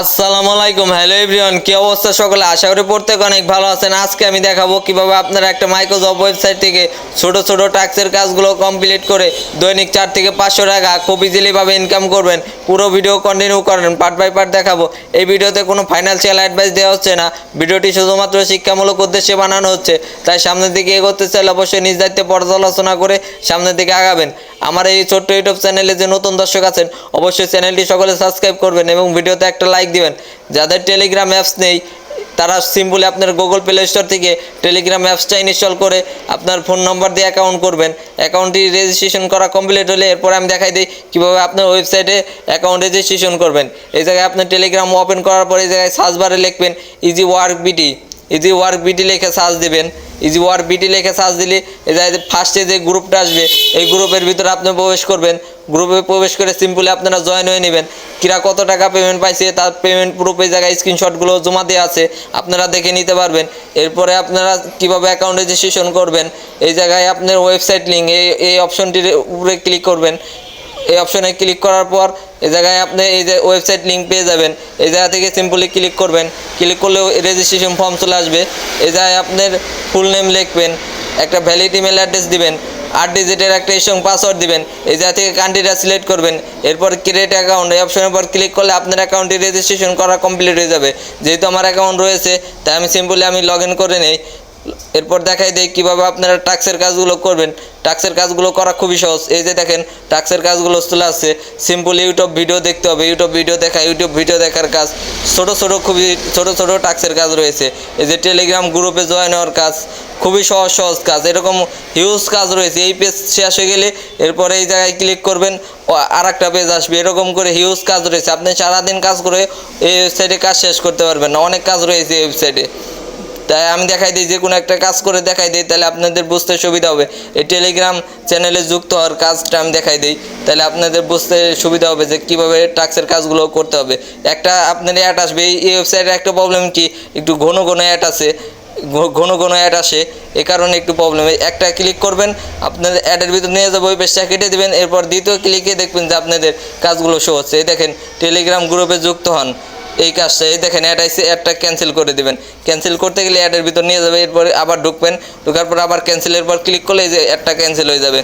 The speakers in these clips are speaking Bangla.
আসসালামু আলাইকুম, হ্যালো এভরিওয়ান, কি অবস্থা সকলে? আশা করি প্রত্যেক অনেক ভালো আছেন। আজকে আমি দেখাবো কীভাবে আপনারা একটা মাইক্রোসফট ওয়েবসাইট থেকে ছোট ছোট টাস্কের কাজগুলো কমপ্লিট করে দৈনিক চার থেকে পাঁচশো টাকা খুব ইজিলিভাবে ইনকাম করবেন। পুরো ভিডিও কন্টিনিউ করেন পার্ট বাই পার্ট দেখাবো। এই ভিডিওতে কোনো ফাইন্যান্সিয়াল অ্যাডভাইস দেওয়া হচ্ছে না। ভিডিওটি শুধুমাত্র শিক্ষামূলক উদ্দেশ্যে বানানো হচ্ছে। তাই সামনের দিকে এগোতে চাইলে অবশ্যই নিজ দায়িত্বে পর্যালোচনা করে সামনের দিকে আগাবেন। আমার এই ছোট্ট ইউটিউব চ্যানেলে যে নতুন দর্শক আছেন, অবশ্যই চ্যানেলটি সকলে সাবস্ক্রাইব করবেন এবং ভিডিওতে একটা লাইক দিবেন। যাদের টেলিগ্রাম অ্যাপস নেই, তারা সিম্পলি আপনার গুগল প্লে স্টোর থেকে টেলিগ্রাম অ্যাপসটা ইনস্টল করে আপনার ফোন নম্বর দিয়ে অ্যাকাউন্ট করবেন। অ্যাকাউন্টটি রেজিস্ট্রেশন করা কমপ্লিট হলে এরপর আমি দেখাই দিই কীভাবে আপনার ওয়েবসাইটে অ্যাকাউন্ট রেজিস্ট্রেশন করবেন। এই জায়গায় আপনার টেলিগ্রাম ওপেন করার পর এই জায়গায় সার্চ বারে লিখবেন easy work BT easy work BT লিখে সার্চ দিবেন। ইজি ওয়ার্ক বিটি লেখে সার্চ দিলে, এই জায়গায় ফার্স্টে যে গ্রুপটা আসবে, এই গ্রুপের ভিতরে আপনি প্রবেশ করবেন। গ্রুপে প্রবেশ করে সিম্পলি আপনারা জয়েন হয়ে নেবেন। কিরা কত টাকা পেমেন্ট পাইছে, তার পেমেন্ট প্রুফ এই জায়গায় স্ক্রিনশটগুলো জমা দেওয়া আছে, আপনারা দেখে নিতে পারবেন। এরপরে আপনারা কীভাবে অ্যাকাউন্ট রেজিস্ট্রেশন করবেন, এই জায়গায় আপনার ওয়েবসাইট লিঙ্ক এই এই অপশনটির উপরে ক্লিক করবেন। এই অপশনে ক্লিক করার পর এই জায়গায় আপনি এই যে ওয়েবসাইট লিঙ্ক পেয়ে যাবেন। এই জায়গা থেকে সিম্পলি ক্লিক করবেন। ক্লিক করলে রেজিস্ট্রেশন ফর্ম চলে আসবে। এই জায়গায় আপনার ফুল নেম লিখবেন, একটা ভ্যালিড ইমেল অ্যাড্রেস দিবেন, আট ডিজিটের একটা স্ট্রং পাসওয়ার্ড দিবেন। এই জায়গা থেকে কান্ট্রিটা সিলেক্ট করবেন। এরপর ক্রিয়েট অ্যাকাউন্ট এই অপশনের পর ক্লিক করলে আপনার অ্যাকাউন্টটি রেজিস্ট্রেশন করা কমপ্লিট হয়ে যাবে। যেহেতু আমার অ্যাকাউন্ট রয়েছে, তাই আমি সিম্পলি আমি লগ করে নেই। এরপর দেখাই দেয় কীভাবে আপনারা টাক্সের কাজগুলো করবেন। টাক্সের কাজগুলো করা খুবই সহজ। এই যে দেখেন, টাক্সের কাজগুলো চলে আসছে। সিম্পল ইউটিউব ভিডিও দেখতে হবে। ইউটিউব ভিডিও দেখা ইউটিউব ভিডিও দেখার কাজ। ছোট ছোট খুবই, ছোট ছোট টাক্সের কাজ রয়েছে। এই যে টেলিগ্রাম গ্রুপে জয়েন হওয়ার কাজ, খুবই সহজ সহজ কাজ। এরকম হিউজ কাজ রয়েছে। এই পেজ শেষ হয়ে গেলে এরপরে এই জায়গায় ক্লিক করবেন আর একটা পেজ আসবে। এরকম করে হিউজ কাজ রয়েছে। আপনি সারাদিন কাজ করে এই ওয়েবসাইটে কাজ শেষ করতে পারবেন অনেক কাজ রয়েছে এই ওয়েবসাইটে তাই আমি দেখাই দিই, যে কোনো একটা কাজ করে দেখাই দিই, তাহলে আপনাদের বুঝতে সুবিধা হবে। এই টেলিগ্রাম চ্যানেলে যুক্ত হওয়ার কাজটা আমি দেখাই দিই, তাহলে আপনাদের বুঝতে সুবিধা হবে যে কীভাবে টাক্সের কাজগুলো করতে হবে। একটা আপনার অ্যাড আসবে, এই ওয়েবসাইটের একটা প্রবলেম কি? একটু ঘন ঘন অ্যাড ঘ- ঘন ঘন অ্যাড আসে, এ কারণে একটু প্রবলেম একটা ক্লিক করবেন আপনাদের অ্যাডের ভিতর নিয়ে যাব, ওই পেজটা কেটে দেবেন, এরপর দ্বিতীয় ক্লিকে দেখবেন যে আপনাদের কাজগুলো শো হচ্ছে। এই দেখেন টেলিগ্রাম গ্রুপে যুক্ত হন। এই কাজটা, এই দেখেন অ্যাড আইসে অ্যাডটা ক্যান্সেল করে দেবেন। ক্যান্সেল করতে গেলে অ্যাডের ভিতর নিয়ে যাবে, এরপরে আবার ঢুকবেন, ঢোকার পর আবার ক্যান্সেলের পর ক্লিক করলে এই যে অ্যাডটা ক্যান্সেল হয়ে যাবে।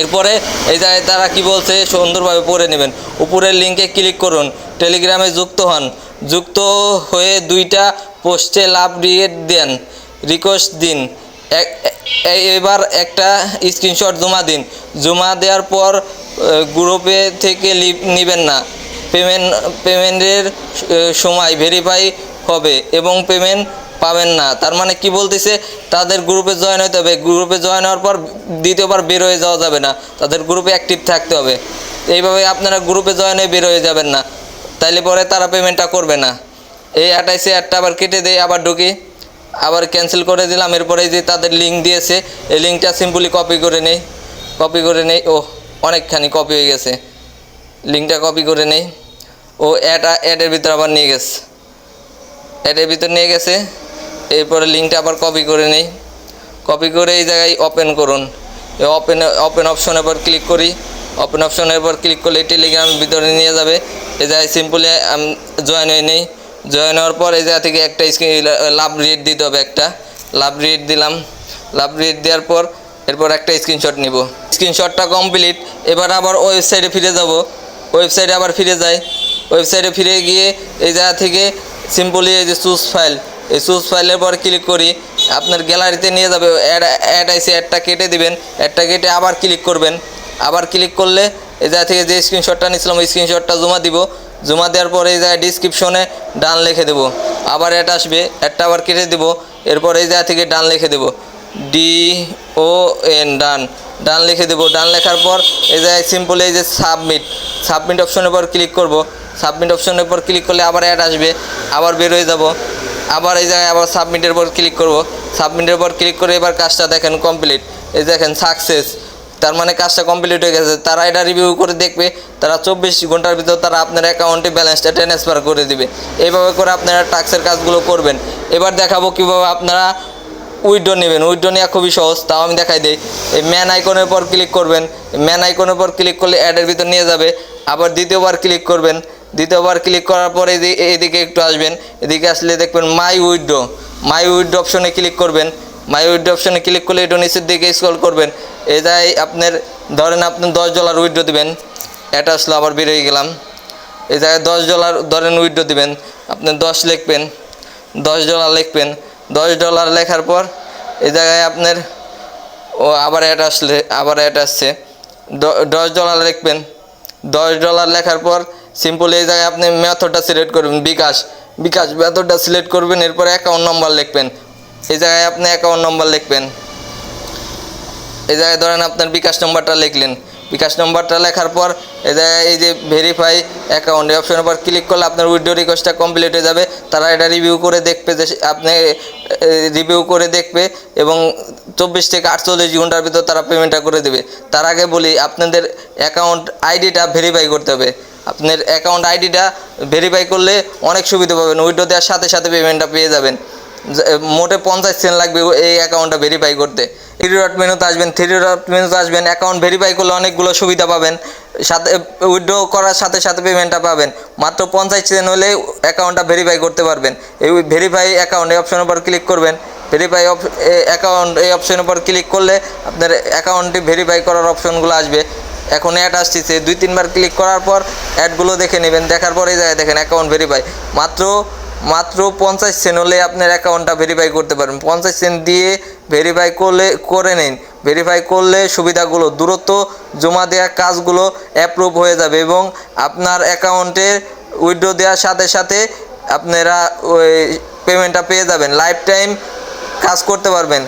এরপরে এই জায়গায় তারা কি বলছে, সুন্দরভাবে পড়ে নেবেন। উপরের লিঙ্কে ক্লিক করুন। টেলিগ্রামে যুক্ত হন। যুক্ত হয়ে দুইটা পোস্টে লাভ রিয়েট দেন রিকোয়েস্ট দিন। এবার একটা স্ক্রিনশট জমা দিন। জমা দেওয়ার পর গ্রুপে থেকে লিভ নেবেন না। পেমেন্ট, পেমেন্টের সময় ভেরিফাই হবে এবং পেমেন্ট পাবেন না। তার মানে কি বলতেছে? তাদের গ্রুপে জয়েন হতে হবে। গ্রুপে জয়েন হওয়ার পর দ্বিতীয়বার বের হয়ে যাওয়া যাবে না। তাদের গ্রুপে অ্যাক্টিভ থাকতে হবে। এইভাবে আপনারা গ্রুপে জয়েন হয়ে বের হয়ে যাবেন না। তাইলে পরে তারা পেমেন্টটা করবে না। এই আটাইশে একটা আবার কেটে দেয় আবার ঢুকি। আবার ক্যান্সেল করে দিলাম। এরপরে যে তাদের লিঙ্ক দিয়েছে, এই লিঙ্কটা সিম্পলি কপি করে নেই। কপি করে নেই। ও অনেকখানি কপি হয়ে গেছে। লিঙ্কটা কপি করে নেই। ও অ্যাড অ্যাডের ভিতর আবার নিয়ে গেছে। অ্যাডের ভিতর নিয়ে গেছে, এরপরে লিঙ্কটা আবার কপি করে নেই। কপি করে এই জায়গায় ওপেন করুন। ওপেন ওপেন অপশনের পর ক্লিক করি। ওপেন অপশনের পর ক্লিক করলে টেলিগ্রামের ভিতরে নিয়ে যাবে। এই জায়গায় সিম্পলি জয়েন হয়ে নেই। জয়েন হওয়ার পর এই জায়গা থেকে একটা স্ক্রিন লাভ রেট দিতে হবে একটা। লাভ রেট দিলাম। লাভ রেট দেওয়ার পর এরপর একটা স্ক্রিনশট নিব। স্ক্রিনশটটা কমপ্লিট এবার আবার ওয়েবসাইটে ফিরে যাব। ওয়েবসাইটে আবার ফিরে যাই। ওয়েবসাইটে ফিরে গিয়ে এই জায়গা থেকে সিম্পলি এই যে চুজ ফাইল এই চুজ ফাইলের পর ক্লিক করি, আপনার গ্যালারিতে নিয়ে যাবে অ্যাড অ্যাড আইসে অ্যাডটা কেটে দিবেন অ্যাডটা কেটে আবার ক্লিক করবেন, আবার ক্লিক করলে এই জায়গা থেকে যে স্ক্রিনশটটা নিয়েছিলাম, ওই স্ক্রিনশটটা জমা দিব, জমা দেওয়ার পরে এই জায়গায় ডিসক্রিপশনে ডান লিখে দেবো, আবার অ্যাড আসবে অ্যাডটা আবার কেটে দেবো, এরপর এই জায়গা থেকে ডান লিখে দেবো ডি ও এন ডান ডান লিখে দেবো, ডান লেখার পর এই জায়গায় সিম্পল এই যে সাবমিট সাবমিট অপশনের পর ক্লিক করব সাবমিট অপশনের পর ক্লিক করলে আবার অ্যাড আসবে, আবার বের হয়ে যাব। আবার এই জায়গায় আবার সাবমিটের পর ক্লিক করব। সাবমিটের পর ক্লিক করে এবার কাজটা দেখেন কমপ্লিট এই দেখেন সাকসেস তার মানে কাজটা কমপ্লিট হয়ে গেছে। তারা এটা রিভিউ করে দেখবে, তারা চব্বিশ ঘণ্টার ভিতর তারা আপনার অ্যাকাউন্টে ব্যালেন্সটা ট্রান্সফার করে দিবে। এইভাবে করে আপনারা টাক্সের কাজগুলো করবেন। এবার দেখাবো কীভাবে আপনারা উইড্রো নেবেন। উইড্রো নেওয়া খুবই সহজ, তাও আমি দেখাই দিই। এই ম্যান আইকনের পর ক্লিক করবেন। ম্যান আইকনের পর ক্লিক করলে অ্যাডের ভিতর নিয়ে যাবে। আবার দ্বিতীয়বার ক্লিক করবেন। দ্বিতীয়বার ক্লিক করার পরে এদি- এদিকে একটু আসবেন। এদিকে আসলে দেখবেন মাই উইড্রো মাই উইড্রো অপশনে ক্লিক করবেন। মাই উইড্রো অপশনে ক্লিক করলে একটু নিচের দিকে স্ক্রল করবেন। জায়গায় আপনার, ধরেন আপনি দশ ডলার উইড্রো দিবেন। এটা আসলে আবার বেরিয়ে গেলাম। এই জায়গায় দশ ডলার ধরেন উইড্রো দিবেন। আপনি দশ লিখবেন। দশ ডলার লিখবেন। দশ ডলার লেখার পর এই জায়গায় আপনার, ও আবার এটা আসলে, আবার এটা আসছে। দশ ডলার লিখবেন। দশ ডলার লেখার পর সিম্পল এই জায়গায় আপনি মেথডটা সিলেক্ট করবেন, বিকাশ। বিকাশ মেথডটা সিলেক্ট করবেন, এরপর অ্যাকাউন্ট নম্বর লিখবেন। এই জায়গায় আপনি অ্যাকাউন্ট নম্বর লিখবেন। এই জায়গায় ধরেন আপনার বিকাশ নম্বরটা লিখলেন। বিকাশ নম্বরটা লেখার পর এই এই যে ভেরিফাই অ্যাকাউন্ট এই অপশনের উপর ক্লিক করলে আপনার উইড্রো রিকোয়েস্টটা কমপ্লিট হয়ে যাবে। তারা এটা রিভিউ করে দেখবে যে আপনি রিভিউ করে দেখবে এবং চব্বিশ থেকে আটচল্লিশ ঘণ্টার ভিতর তারা পেমেন্টটা করে দেবে। তার আগে বলি, আপনাদের অ্যাকাউন্ট আইডিটা ভেরিফাই করতে হবে। আপনার অ্যাকাউন্ট আইডিটা ভেরিফাই করলে অনেক সুবিধা পাবেন। উইড্রো দেওয়ার সাথে সাথে পেমেন্টটা পেয়ে যাবেন। মোটে পঞ্চাশ সেন্ট লাগবে এই অ্যাকাউন্টটা ভেরিফাই করতে। থ্রি ডট মেনুতে আসবেন থ্রি ডট মেনুতে আসবেন অ্যাকাউন্ট ভেরিফাই করলে অনেকগুলো সুবিধা পাবেন। সাথে উইথড্র করার সাথে সাথে পেমেন্টটা পাবেন। মাত্র পঞ্চাশ সেন্ট হলে অ্যাকাউন্টটা ভেরিফাই করতে পারবেন। এই ভেরিফাই অ্যাকাউন্ট এই অপশনের উপর ক্লিক করবেন। ভেরিফাই অ্যাকাউন্ট এই অপশনের উপর ক্লিক করলে আপনার অ্যাকাউন্টটি ভেরিফাই করার অপশনগুলো আসবে। এখন অ্যাড আসতেছে। দুই, তিনবার ক্লিক করার পর অ্যাডগুলো দেখে নেবেন। দেখার পর এই জায়গায় দেখেন অ্যাকাউন্ট ভেরিফাই মাত্র মাত্র পঞ্চাশ সেন্ট হলে আপনার অ্যাকাউন্টটা ভেরিফাই করতে পারবেন। পঞ্চাশ সেন্ট দিয়ে ভেরিফাই করলে, করে নিন। ভেরিফাই করলে সুবিধাগুলো, দূরত্ব জমা দেওয়া কাজগুলো অ্যাপ্রুভ হয়ে যাবে এবং আপনার অ্যাকাউন্টের উইড্রো দেওয়ার সাথে সাথে আপনারা ওই পেমেন্টটা পেয়ে যাবেন। লাইফ টাইম কাজ করতে পারবেন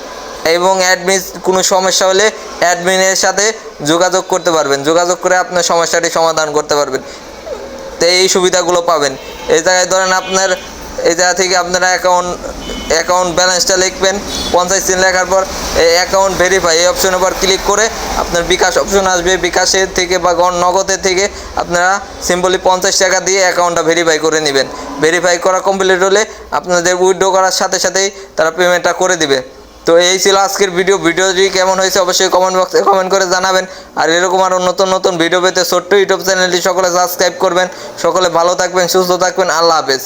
এবং অ্যাডমিন কোনো সমস্যা হলে অ্যাডমিনের সাথে যোগাযোগ করতে পারবেন। যোগাযোগ করে আপনার সমস্যাটি সমাধান করতে পারবেন। তো এই সুবিধাগুলো পাবেন। এই জায়গায় ধরেন আপনার এই জায়গা থেকে আপনারা অ্যাকাউন্ট অ্যাকাউন্ট ব্যালেন্সটা লিখবেন। পঞ্চাশ দিন লেখার পর এই অ্যাকাউন্ট ভেরিফাই এই অপশনের উপর ক্লিক করে আপনার বিকাশ অপশন আসবে। বিকাশের থেকে বা গণ নগদের থেকে আপনারা সিম্পলি পঞ্চাশ টাকা দিয়ে অ্যাকাউন্টটা ভেরিফাই করে নেবেন। ভেরিফাই করা কমপ্লিট হলে আপনাদের উইথড্র করার সাথে সাথেই তারা পেমেন্টটা করে দিবে। তো এই ছিল আজকের ভিডিও ভিডিওটি কেমন হয়েছে অবশ্যই কমেন্ট বক্সে কমেন্ট করে জানাবেন। আর এরকম আরও নতুন নতুন ভিডিও পেতে ছোট্ট ইউটিউব চ্যানেলটি সকলে সাবস্ক্রাইব করবেন। সকলে ভালো থাকবেন, সুস্থ থাকবেন। আল্লাহ হাফেজ।